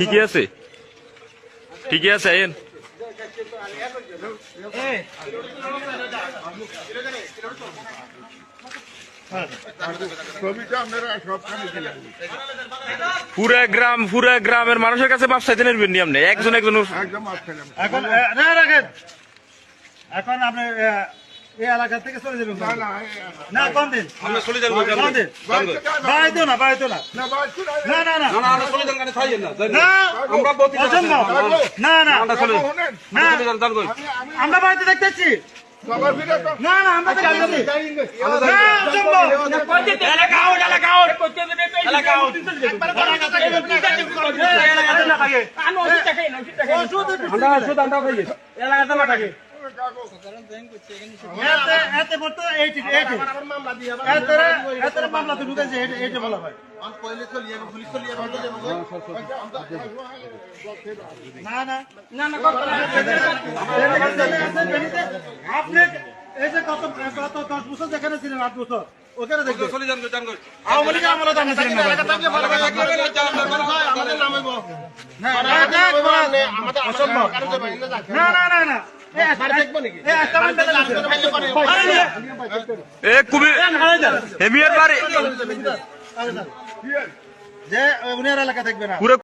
ঠিকই আছে? ঠিকই আছে আইন পুরা গ্রাম পুরা গ্রামের মানুষের কাছে মাপ চাইতে নেবেন নি আপনি? একজন একজন এখন রাখেন। এখন আপনি এই এলাকা থেকে চলে যাবেন না না না কোন দিন? আমরা চলে যাব কোন দিন? বাড়াইতো না বাড়াইতো না না। না না। না না না। না আমরা চলে যান না না। না আমরা বলতে না না চলে না বাড়িতে দেখতেছি না না আমরা না এতে মামলা তো ঢুকেছে এইটি বলা হয় না না না না আপনি এই যে গত গত দশ বছর যেখানে ছিলেন আট বছর ওখানে দেখবেন চলে যান আওয়ামী লীগের আমলে তো আপনি ছিলেন না অসম্ভব না না না না এ কুবি হেমিয়ার বাড়ি। যে উনি এলাকা থাকবে না।